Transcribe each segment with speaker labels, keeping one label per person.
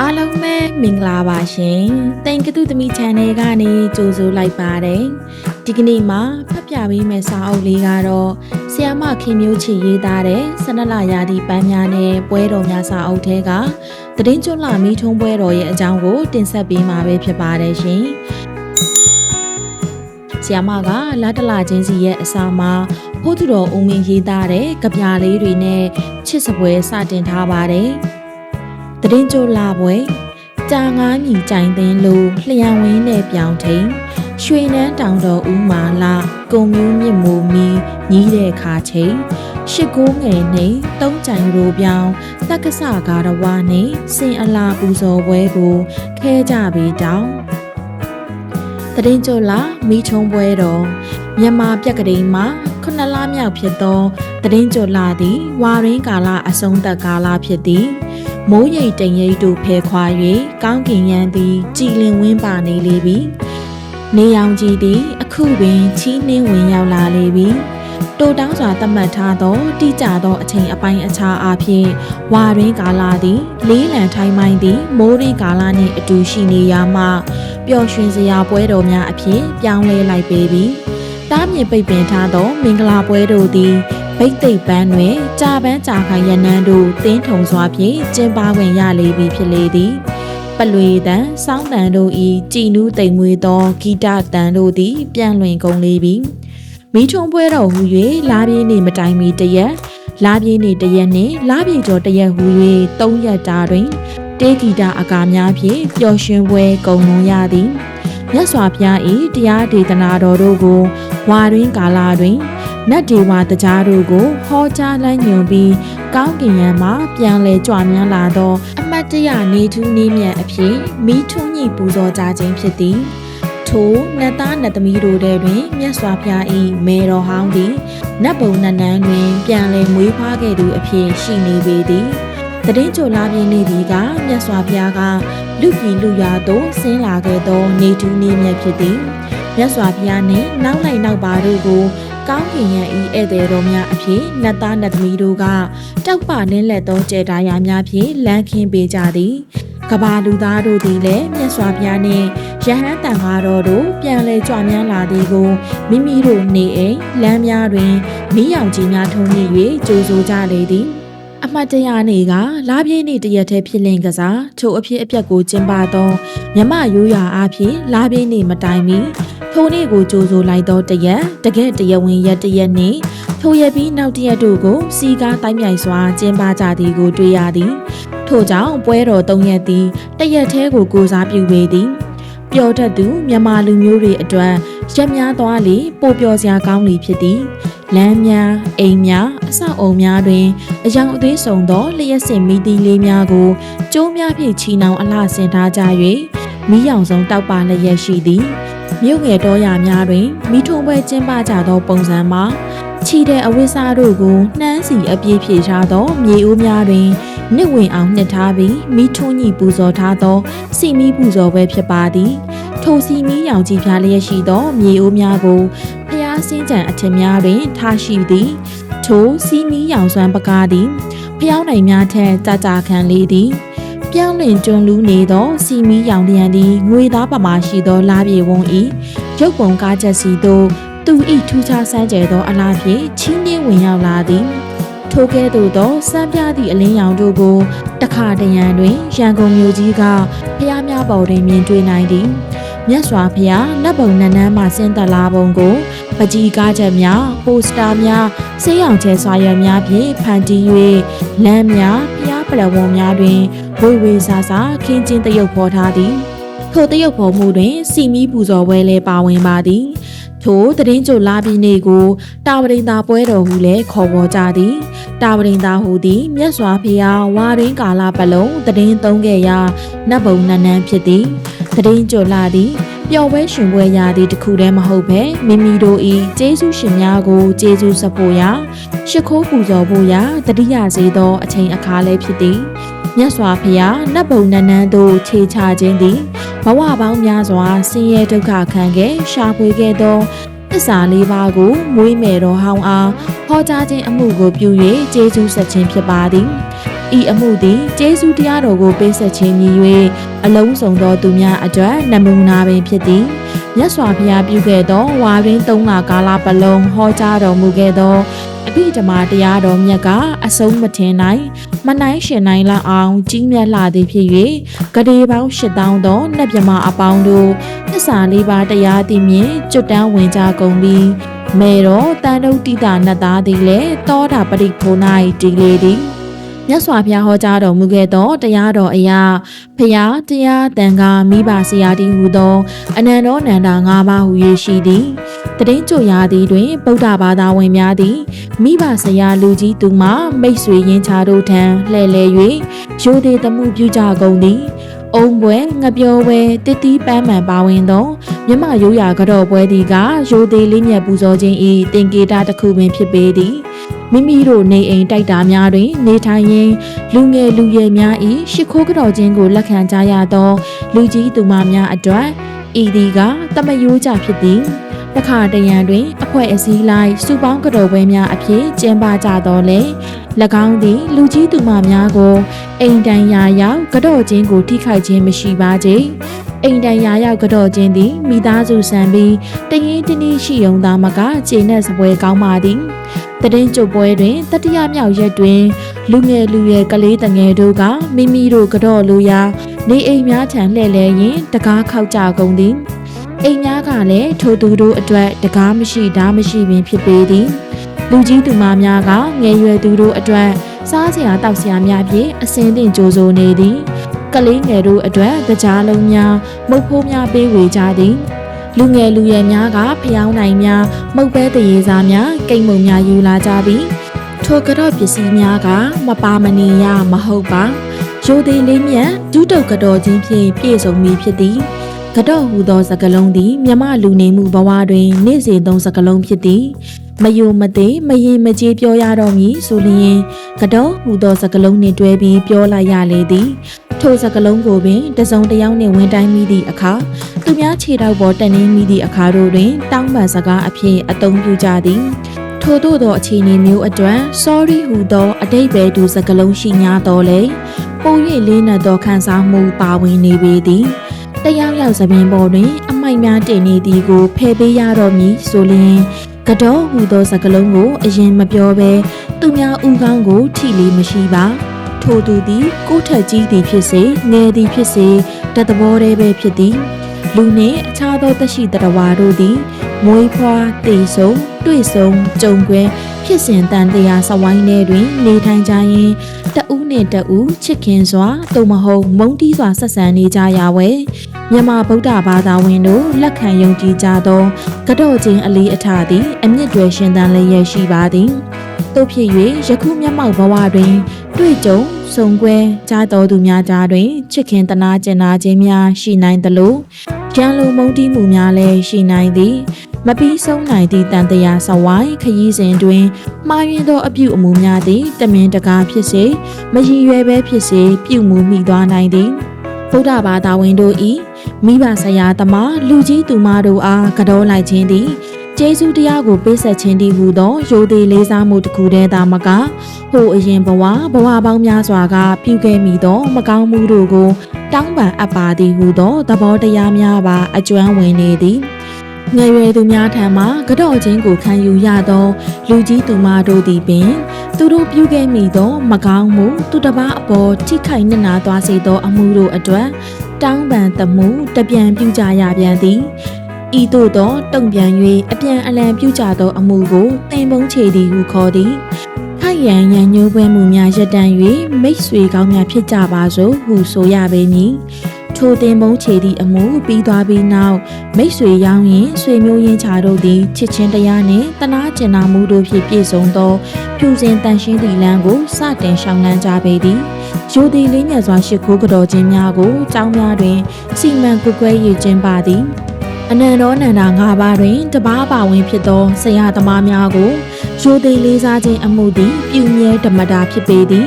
Speaker 1: အားလုံးပဲမင်္ဂလာပါရှင်။တိန်ကတုသမီ channel ကနေကြိုဆိုလိုက်ပါတယ်။ဒီကနေ့မှာဖတ်ပြပေးမယ့်စာအုပ်လေးကတော့ဆီယမခင်မျိုးချီရေးသားတဲ့ဆနလရာသီပန်းများနဲ့ပွဲတော်များစာအုပ်ထဲကသတင်းကျွတ်လာမီထုံးပွဲတော်ရဲ့အကြောင်းကိုတင်ဆက်ပေးမှာပဲဖြစ်ပါတယ်ရှင်။ဆီယမကလာတလာချင်းစီရဲ့အစာမှာဖိုးသူတော်ဦးမင်းရေးသားတဲ့ကြပြလေးတွေနဲ့ချစ်စပွဲစတင်ထားပါတယ်။ တရင်ကျိုလာပွဲကြာငါးမြီကြိုင်သိန်းလိုလျံဝင်းနဲ့ပြောင်ထိန်ရွှေနန်းတောင်တော်ဦးမာလာကုံမျိုးမြင့်မူမီညီးတဲ့ခါချိန်ရှစ်ကိုးငယ်နဲ့သုံးကြိုင်ရိုပြောင်းတက္ကစကာရဝနဲ့စင်အလာပူဇော်ပွဲကိုခဲကြပြီးတောင်းတရင်ကျိုလာမိချုံပွဲတော်မြန်မာပြက်ကလေးမှာခုနှစ်လမြောက်ဖြစ်သောတရင်ကျိုလာသည်ဝါရင်းကာလအဆုံးသက်ကာလဖြစ်သည် မိုးရိပ်တိမ်ရိပ်တို့ဖဲခွာ၍ကောင်းကင်ရန်သည်ကြည်လင်ဝင်းပါနေလေပြီနေရောင်ကြီးသည် အခုပင်ချီးနှင်းဝင်ရောက်လာလေပြီတိုတောင်းစွာသတ်မှတ်ထားသောတိကျသောအချိန်အပိုင်းအခြားအဖြစ်ဝါရင်းကာလသည် လေးလံထိုင်းမိုင်းသည် မိုးရင်းကာလနှင့်အတူရှိနေရမှပျော်ရွှင်စရာပွဲတော်များအဖြစ်ပြောင်းလဲလိုက်ပေပြီ တားမြင်ပိတ်ပင်ထားသော မင်္ဂလာပွဲတို့သည်ဗိတ်သိက်ပန်းတွင်ကြာပန်းကြာခိုင်ရနန်းတို့တင်းထုံစွာဖြင့်ကျင်းပခွင့်ရလေပြီဖြစ်လေသည်ပလွေတန်စောင်းတန်တို့ဤကြည်နူးတိမ်မွေသောဂီတတန်တို့သည် ပြန်လွင်ကုန်လေပြီမိထုံပွဲတော်ဟူ၍လာပြင်းနေမတိုင်မီတရက်လာပြင်းနေတရက်နှင့်လာပြင်းကျော်တရက်ဟူ၍သုံးရက်တာတွင်တေဂီတာအကာများဖြင့်ပျော်ရွှင်ပွဲကုန်လွန်ရသည် မြတ်စွာဘုရား၏တရားဒေသနာတော်တို့ကိုဝါရင်းကာလတွင်နတ်ဒေဝတကြားတို့ကိုဟောကြားလမ်းညွှန်ပြီးကောင်းကင်ယံမှာပြန်လဲကြွမြန်းလာသောအမတ်တရနေထူးနေမြတ်အဖြစ်မိထွန်းညိပူဇော်ကြခြင်းဖြစ်သည်ထိုနတ်သားနတ်သမီးတို့ထဲတွင်မြတ်စွာဘုရား၏မေတော်ဟောင်းသည်နတ်ဘုံနတ်နန်းတွင် ပြန်လဲမွေးဖွားခဲ့သူအဖြစ်ရှိနေပေသည် တည်င်းချိုလာပြင်းနေသည်ကမြတ်စွာဘုရားကလူပြည်လူရွာသို့ဆင်းလာခဲ့သော နေထူးနေမြတ်ဖြစ်သည်မြတ်စွာဘုရားနှင့်နောက်လိုက်နောက်ပါတို့ကိုကောင်းကင်ရန်ဤဧည့်သည်တော်များအဖြစ်နတ်သားနတ်သမီးတို့ကတောက်ပနှင်းလက်သောကျေတာယာများဖြင့်လမ်းခင်းပေးကြသည်ကဘာလူသားတို့သည်လည်းမြတ်စွာဘုရားနှင့်ယဟန်တန်ဃာတော်တို့ပြန်လဲကြွမြန်းလာသည်ကိုမိမိတို့နေအိမ်လမ်းများတွင်မိရောင်ကြီးများထုံးနေ၍ကြိုးဆိုကြလေသည် အမှတ်တရနေ့ကလာပြင်းနေ့တရက်တည်းဖြစ်လင်ကစားထိုအဖြစ်အပျက်ကိုကျင်းပသောမြမရိုးရာအားဖြင့်လာပြင်းနေ့မတိုင်မီထိုနေ့ကိုကြိုးဆိုလိုက်သောတရက်တကယ်တရဝင်ရက်တရက်နှင့်ထိုရက်ပြီးနောက်တရက်တို့ကိုစီကားတိုင်းမြိုင်စွာကျင်းပကြသည်ကိုတွေ့ရသည်ထို့ကြောင့်ပွဲတော်၃ရက်သည်တရက်သေးကိုကိုစားပြုပေသည်ပျော်တတ်သူမြန်မာလူမျိုးတွေအတွက်ရက်များသွားလေပိုပျော်စရာကောင်းလေဖြစ်သည် လမ်းများအိမ်များအဆောက်အုံများတွင်အယောင်အသေးဆုံးသောလျှက်စင်မီတီလေးများကိုကျိုးများဖြင့်ချီနှောင်အလှဆင်ထားကြ၍မိရောင်စုံတောက်ပါလျက်ရှိသည်မြို့ငယ်တော်ရများတွင်မိထုံပွဲကျင်းပကြသောပုံစံမှာချီတဲ့အဝိစားတို့ကိုနှမ်းစီအပြည့်ဖြည့်ထားသောမြေအိုးများတွင်နှစ်ဝင်အောင်နှစ်ထားပြီးမိထုံးညိပူဇော်ထားသောစီမီပူဇော်ပွဲဖြစ်ပါသည်ထိုစီမီရောင်ကြီးပြားလျက်ရှိသောမြေအိုးများကိုဖျား စင်းကြံအထင်များတွင် ထားရှိသည်ထိုစီမီရောင်စွမ်းပကားသည်ဖျောင်းနိုင်များထက်ကြာကြာခံလေးသည်ပြောင်းလင်ကျွန်းလူနေသော စီမီရောင်လျံသည်ငွေသားပမာရှိသောလာပြေဝုံဤရုပ်ပုံကားချက်စီသို့သူဤထူးခြားစမ်းကြဲသောအလားဖြင့်ချင်းနှင်းဝင်ရောက်လာသည်ထိုကဲ့သို့သောစမ်းပြသည့်အလင်းရောင်တို့ကိုတခါတရံတွင်ရန်ကုန်မြို့ကြီးကဖျားများပေါ်တွင်မြင်တွေ့နိုင်သည်မြတ်စွာဘုရားနတ်ဘုံနန်းနန်းမှဆင်းသက်လာပုံကို ပကြီးကားချက်များပိုစတာများဆေးရောင်ချဲဆွာရများဖြင့်ဖန်တီး၍လမ်းများဖျားပလဝုံများတွင်ဝေဝေဆာဆာခင်းချင်းတရုပ်ဖော်ထားသည်ထိုတရုပ်ဖော်မှုတွင်စီမီပူဇော်ပွဲလည်းပါဝင်ပါသည်ထိုတရင်ကျိုလာပြီးနေကို တာဝရိန်သာပွဲတော်ဟုလည်းခေါ်ပေါ်ကြသည် တာဝရိန်သာဟူသည်မြတ်စွာဘုရားဝါရင်းကာလပတ်လုံးတရင်သုံးခဲ့ရာနတ်ဘုံနန်းနန်းဖြစ်သည်တရင်ကျိုလာသည် ပျော်ပွဲရှင်ပွဲရာသည့်တခုတည်းမဟုတ်ဘဲမိမိတို့ဤကျေးဇူးရှင်များကိုကျေးဇူးဆက်ဖို့ရာရှ िख ိုးပူဇော်ဖို့ရာတတိယစေသောအချိန်အခါလည်းဖြစ်သည်မြတ်စွာဘုရားနတ်ဘုံနန်းနန်းသို့ခြေချခြင်းသည်ဘဝပေါင်းများစွာဆင်းရဲဒုက္ခခံခဲ့ရှာဖွေခဲ့သောသစ္စာလေးပါးကိုမွေးမယ်တော်ဟောင်းအားဟောကြားခြင်းအမှုကိုပြု၍ကျေးဇူးဆက်ခြင်းဖြစ်ပါသည်တ ဤအမှုသည်ကျေးဇူးတရားတော်ကိုပေးဆက်ခြင်းမြည်၍အလုံးစုံသောသူများအတွက်နမူနာပင်ဖြစ်သည်မြတ်စွာဘုရားပြုခဲ့သောဝါရင်းသုံးလကာလပတ်လုံးဟောကြားတော်မူခဲ့သောအဘိဓမ္မာတရားတော်မြတ်ကအဆုံးမထင်နိုင်မနိုင်ရှင်နိုင်လောက်အောင်ကြီးမြတ်လာသည်ဖြစ်၍ဂရေပေါင်း8000သောနတ်မြမအပေါင်းတို့သစ္စာလေးပါးတရားသိမြင်ကျွတ်တန်းဝင်ကြကုန်ပြီးမေတော်တန်တုတ်တိတာနတ်သားသည်လည်းတောတာပရိဖို၌တည်လေသည် မြတ်စွာဘုရားဟောကြားတော်မူခဲ့သောတရားတော်အရာဖျားတရားတန်ခါမိဘဆရာတီဟူသောအနန္တောနန္ဒာ၅ပါးဟူ၍ရှိသည်တတိန်ကြွရာသည်တွင်ဗုဒ္ဓဘာသာဝင်များသည်မိဘဆရာလူကြီးသူမှမိတ်ဆွေရင်းချတို့ထံလှည့်လဲ၍ရိုသေသမှုပြုကြကုန်သည်အုံပွဲငပြောပွဲတတိပန်းမှန်ပါဝင်သောမြမရိုးရာကတော့ပွဲသည်ကရိုသေလေးမြတ်ပူဇော်ခြင်း၏တင်ကေတာတစ်ခုပင်ဖြစ်ပေသည် မိမိတို့နေအိမ်တိုက်တာများတွင် နေထိုင်ရင်းလူငယ်လူရွယ်များ၏ရှ िख ိုးကြော်ခြင်းကိုလက်ခံကြရသော လူကြီးသူမများအတွက်ဤသည်ကတမယိုးကြဖြစ်သည်တခါတရံတွင် အဖွဲ့အစည်းလိုက်စုပေါင်းကြော်ပွဲများအဖြစ်ကျင်းပကြတော်လဲ၎င်းသည် လူကြီးသူမများကိုအိမ်တိုင်ရာရောက်ကြော်ခြင်းကိုထိခိုက်ခြင်းမရှိပါကြအိမ်တိုင်ရာရောက်ကြော်ခြင်းသည်မိသားစုဆန်ပြီးတရင်တနည်းရှိုံသားမကခြေနဲ့စပွဲကောင်းပါသည် တရင်ကျုပ်ပွဲတွင်တတိယမြောက်ရက်တွင် လူငယ်လူရွယ်ကလေးတငယ်တို့ကမိမိတို့ကြော်လိုရာနေအိမ်များထံလှည့်လဲရင်းတကားခောက်ကြကုန်သည်အိမ်များကလည်းထိုသူတို့အတွက်တကားမရှိဓာမရှိပင်ဖြစ်ပေသည်လူကြီးသူမများကငယ်ရွယ်သူတို့အတွက်စားစရာတောက်စရာများဖြင့်အစင်းတင်ကြိုးစိုးနေသည်ကလေးငယ်တို့အတွက်တကြားလုံးများမုတ်ဖိုးများပေးဝေကြသည် လူငယ်လူရွယ်များကဖျောင်းနိုင်များမုတ်ပဲတရေစားများကိတ်မုံများယူလာကြပြီးထိုကတော့ပစ္စည်းများကမပါမနေရမဟုတ်ပါရိုသေးလေးမြတ်ဒုတုတ်ကတော့ချင်းဖြင့်ပြည့်စုံပြီဖြစ်သည် ကတော့ဟူသောစကလုံးသည်မြမလူနေမှုဘဝတွင် နေ့စဉ်သုံးစကလုံးဖြစ်သည်မယိုမသေးမရင်မကြေးပြောရတော့မည်ဆိုလျင်ကတော့ဟူသောစကလုံးနှင့်တွဲပြီးပြောလိုက်ရလေသည်ထိုစကလုံးကိုပင်တစုံတစ်ယောက်နှင့်ဝင်တိုင်းမိသည့်အခါသူများခြေထောက်ပေါ်တက်နေမိသည့်အခါတို့တွင် တောင်းပန်စကားအဖြစ်အသုံးပြုကြသည်ထို့သောသောအခြေအနေမျိုးအတွက် sorry ဟူသောအတိတ်ပဲသူစကလုံးရှိ냐တော့လေပုံ၍လေးနက်သောခံစားမှုပါဝင်နေပေသည် တယောက်ယောက်သပင်ပေါ်တွင် အမိုက်များတင်နေသည်ကိုဖယ်ပေးရတော့မည်ဆိုလျင်ကတော့ဟူသောစကလုံးကိုအရင်မပြောဘဲသူများဥကောင်းကိုထိလေးမရှိပါထိုသူသည်ကိုထက်ကြီးသည်ဖြစ်စေငယ်သည်ဖြစ်စေတသဘောတည်းပဲဖြစ်သည်လူနှင့်အခြားသောတရှိတရဝါတို့သည်မွေးဖွားတည်ဆုံတွေ့ဆုံကြုံကွဲဖြစ်စဉ်တန်တရားစဝိုင်းထဲတွင် နေထိုင်ကြရင်တဦးနှင့်တဦးချစ်ခင်စွာသို့မဟုတ်မုန်းတီးစွာဆက်ဆံနေကြရဝဲ မြန်မာဗုဒ္ဓဘာသာဝင်တို့လက်ခံယုံကြည်ကြသောကတော့ချင်းအလေးအထားသည် အမြင့်တွေရှင်သန်လျက်ရှိပါသည်တို့ဖြစ်၍ယခုမျက်မှောက်ဘဝတွင် တွေ့ကြုံစုံကွဲကြားတော်သူများကြားတွင်ချစ်ခင်တနာကျင်နာခြင်းများရှိနိုင်သလိုကြံလိုမုန်းတီးမှုများလည်းရှိနိုင်သည်မပြီးဆုံးနိုင်သည့်တန်တရားစဝိုင်းခရီးစဉ်တွင်မှားယွင်းသောအပြုအမူများသည်တမင်တကာဖြစ်စေမရည်ရွယ်ပဲဖြစ်စေပြုမှုမိသွားနိုင်သည်ဗုဒ္ဓဘာသာဝင်တို့၏ မိဘဆရာသမားလူကြီးသူမတို့အားကြောလိုက်ခြင်းသည်ကျေးဇူးတရားကိုပေးဆက်ခြင်းတည်းဟူသောရိုသေလေးစားမှုတစ်ခုတည်းသာမကဟိုအရင်ဘဝဘဝပေါင်းများစွာကပြုခဲ့မိသော မကောင်းမှုတို့ကို တောင်းပန်အပ်ပါသည်ဟူသောသဘောတရားများပါအကျွမ်းဝင်နေသည် ငယ်ရွယ်သူများထံမှကြော့ချင်းကိုခံယူရသော လူကြီးသူမတို့သည်ပင်သူတို့ပြုခဲ့မိသော မကောင်းမှု သူတစ်ပါးအပေါ်ထိခိုက်နစ်နာသွားစေသော အမှုတို့အတွက်တောင်းပန်သမှုတပြန်ပြုကြရပြန်သည်ဤသို့သောတုံပြန်၍အပြန်အလှန်ပြုကြသောအမှုကိုသင်ပုံးချေသည်ဟုခေါ်သည်ခိုက်ရန်ရန်ညိုးပွဲမှုများရပ်တန့်၍မိတ်ဆွေကောင်းများဖြစ်ကြပါစို့ဟုဆိုရပေမည် ထိုတင်မုံချေသည့်အမှုပြီးသွားပြီးနောက်မိတ်ဆွေရောင်းရင်ဆွေမျိုးရင်းချတို့သည်ချစ်ချင်းတရားနှင့်တနာကျင်နာမှုတို့ဖြင့်ပြည့်စုံသောဖြူစင်တန်ရှင်းသည့်လမ်းကိုစတင်ရှောင်လန်းကြပေသည်ရိုသေလေးညံစွာရှိခိုးကြော်ခြင်းများကိုကျောင်းများတွင်စီမံကွယ်ကွဲရခြင်းပါသည်အနန္တောနန္ဒာ၅ပါးတွင်တပားပါဝင်ဖြစ်သောဆရာသမားများကိုရိုသေလေးစားခြင်းအမှုသည်ပြုမြဲဓမ္မတာဖြစ်ပေသည်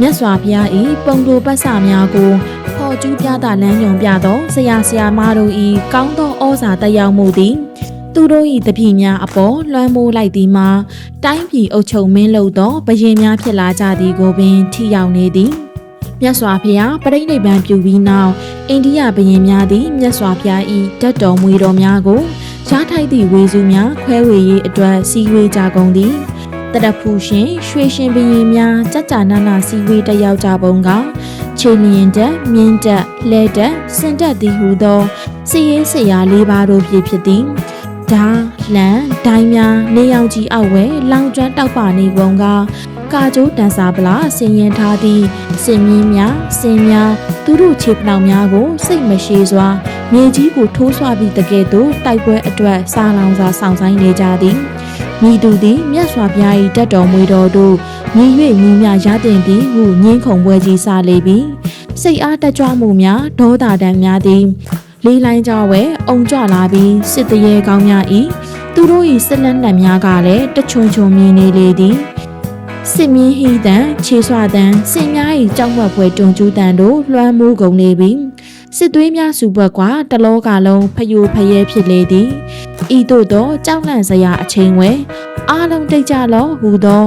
Speaker 1: မြတ်စွာဘုရား၏ပုံတော်ပတ်စာများကို ဖော်ကျူးပြသလမ်းညွန်ပြသောဆရာဆရာမတို့၏ကောင်းသောဩဇာတက်ရောက်မှုသည်သူသူတို့၏တပည့်များအပေါ်လွှမ်းမိုးလိုက်သည်မှာတိုင်းပြည်အုပ်ချုပ်မင်းလုပ်သောဘရင်များဖြစ်လာကြသည်ကိုပင်ထိရောက်နေသည်မြတ်စွာဘုရားပြိဋိဘံပြုပြီးနောက်အိန္ဒိယဘုရင်များသည်မြတ်စွာဘုရား၏တတ်တော်မူတော်များကိုရထိုက်သည့်ဝေစုများခွဲဝေရေးအတွက်စီဝေးကြကုန်သည် တရဖူရှင်ရွှေရှင်ဘုရင်များကြကြနာနာစီဝေးတက်ရောက်ကြပုံကခြေလျင်တက်မြင်းတက်လှဲတက်စင်တက်သည်ဟုသောစီရေးစရာလေးပါးတို့ဖြစ်ဖြစ်သည်ဓာလန်ဒိုင်းများနေအောင်ကြီးအောက်ဝဲလောင်ကျွမ်းတောက်ပါနေပုံကကာကျိုးတန်စာပလာဆင်ရင်ထားသည့်စင်မြင်းများစင်များသူတို့ခြေပလောင်များကို စိတ်မရှိစွာမြေကြီးကိုထိုးဆွပြီးတကယ်သို့တိုက်ပွဲအတွက်စာလောင်စွာဆောင်ဆိုင်နေကြသည် မိသူသည်မြတ်စွာဘုရား၏တက်တော်မူတော်တို့ညီ၍ညီမြရတင်သည်ဟုညင်းခုန်ပွဲကြီးစလေပြီစိတ်အားတက်ကြွမှုများဒေါသတမ်းများသည်လေးလိုင်းကြဝဲအုံကြွလာပြီးစစ်တရေကောင်းများ၏သူတို့၏စစ်လက်နက်များကလည်းတချွန်ချွန်မြင်နေလေသည်စစ်မင်းဟိတန်ခြေဆွတန်စင်များ၏ကြောက်ဝက်ပွဲတွန်ကျူးတန်တို့လွှမ်းမိုးကုန်နေပြီစစ်သွေးများစုဘက်ကတလောကလုံးဖယိုဖယဲဖြစ်လေသည် ဤသို့သောကြောက်လန့်စရာအချိန်ဝဲအားလုံးတိတ်ကြလောဟူသော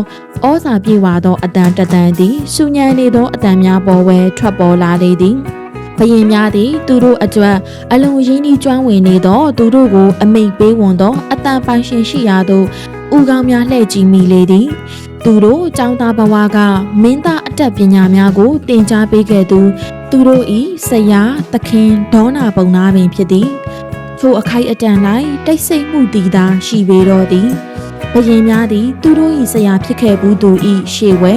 Speaker 1: ဩဇာပြေဝါသောအတန်တတန်သည်စူညံနေသောအတန်များပေါ်ဝဲထွက်ပေါ်လာလေသည်ဘယင်များသည်သူတို့အတွက်အလုံးရင်းနှီးကျွမ်းဝင်နေသောသူတို့ကိုအမိတ်ပေးဝန်သောအတန်ပိုင်ရှင်ရှိရာသို့ဥကောင်းများလှည့်ကြည့်မိလေသည်သူတို့ចောင်းသားဘဝကမင်းသားအတတ်ပညာများကိုသင်ကြားပေးခဲ့သူ သူတို့ဤဆရာသခင်ဒေါနာပုံနာပင်ဖြစ်သည် ထိုအခိုက်အတန့်၌တိတ်ဆိတ်မှုတည်သာရှိပေတော့သည်ဘယင်များသည် သူတို့၏ဆရာဖြစ်ခဲ့ဘူးသူ၏ရှေ့ဝဲ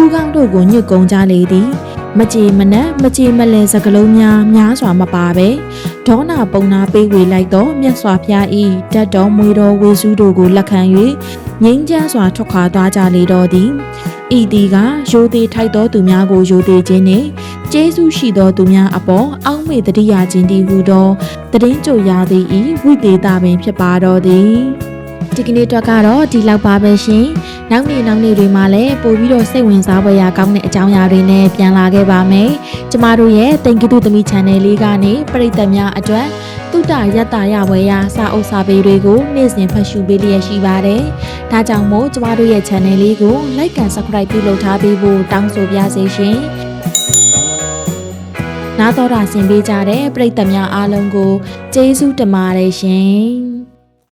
Speaker 1: ဥကောင်းတို့ကိုညှစ်ကုံကြလေသည်မကြေမနက်မကြေမလဲစကလုံးများများစွာမပါပဲဒေါနာပုံနာပေးဝေလိုက်သောမြတ်စွာဘုရား၏ဓာတ်တော်မွေတော်ဝေစုတို့ကိုလက်ခံ၍ငိမ့်ချမ်းစွာထွက်ခွာသွားကြလေတော့သည် ဤဒီကရိုသေထိုက်သောသူများကိုရိုသေခြင်းနှင့်ကျေးဇူးရှိသောသူများအပေါ်အောက်မေ့တတိယခြင်းတည်ဟုသောတည်င်းကြရသည်ဤဝိသေသပင်ဖြစ်ပါတော့သည်ဒီကနေ့တော့ကတော့ဒီလောက်ပါပဲရှင်။နောက်နေ့နောက်နေ့တွေမှာလည်းပို့ပြီးတော့စိတ်ဝင်စားဖွယ်ရာကောင်းတဲ့အကြောင်းအရာတွေနဲ့ပြန်လာခဲ့ပါမယ်။ကျမတို့ရဲ့တင်ကိတုသမီး channel လေးကနေပရိသတ်များအတွက် တုတ္တရတ္တရဝယ်ရာစာအုပ်စာပေတွေကိုနေ့စဉ်ဖတ်ရှုပေးလျက်ရှိပါတယ်။ဒါကြောင့်မို့ကျမတို့ရဲ့ channel လေးကို like and subscribe ပြုလုပ်ထားပေးဖို့တောင်းဆိုပါရစေရှင်။နားတော်တာဆင်ပေးကြတဲ့ပရိသတ်များအားလုံးကိုကျေးဇူးတင်ပါတယ်ရှင်။